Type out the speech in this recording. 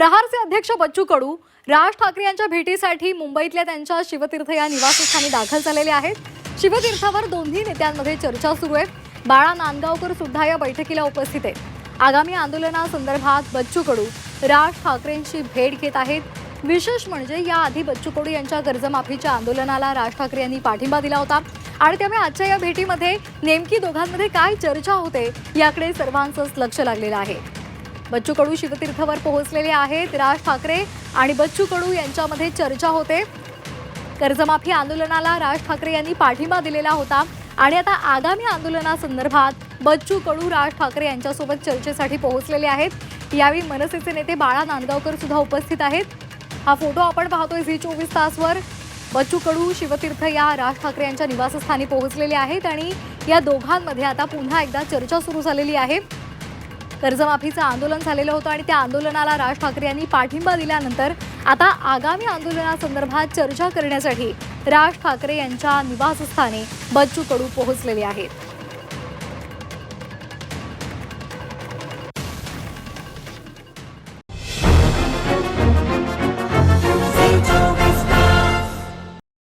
प्रहारचे अध्यक्ष बच्चू कडू राज ठाकरे यांच्या भेटीसाठी मुंबईतल्या त्यांच्या शिवतीर्थ या निवासस्थानी दाखल झालेले आहेत. शिवतीर्थावर दोन्ही नेत्यांमध्ये चर्चा सुरू आहे. बाळा नांदगावकर सुद्धा या बैठकीला उपस्थित आहेत. आगामी आंदोलनासंदर्भात बच्चू कडू राज ठाकरेंची भेट घेत आहेत. विशेष म्हणजे याआधी बच्चू कडू यांच्या कर्जमाफीच्या आंदोलनाला राज ठाकरे यांनी पाठिंबा दिला होता. आणि त्यामुळे आजच्या या भेटीमध्ये नेमकी दोघांमध्ये काय चर्चा होते याकडे सर्वांचंच लक्ष लागलेलं आहे. बच्चू कडू शिवतीर्थवर पोहोचलेले आहेत. राज ठाकरे आणि बच्चू कडू यांच्यामध्ये चर्चा होते. कर्जमाफी आंदोलनाला राज ठाकरे यांनी पाठिंबा दिलेला होता. आणि आता आगामी आंदोलनासंदर्भात बच्चू कडू राज ठाकरे यांच्यासोबत चर्चेसाठी पोहोचलेले आहेत. यावेळी मनसेचे नेते बाळा नांदगावकर सुद्धा उपस्थित आहेत. हा फोटो आपण पाहतोय झी चोवीस तासवर. बच्चू कडू शिवतीर्थ या राज ठाकरे यांच्या निवासस्थानी पोहोचलेले आहेत आणि या दोघांमध्ये आता पुन्हा एकदा चर्चा सुरू झालेली आहे. कर्जमाफीचं आंदोलन झालेलं होतं आणि त्या आंदोलनाला राज ठाकरे यांनी पाठिंबा दिल्यानंतर आता आगामी आंदोलनासंदर्भात चर्चा करण्यासाठी राज ठाकरे यांच्या निवासस्थानी बच्चू कडू पोहोचलेले आहेत.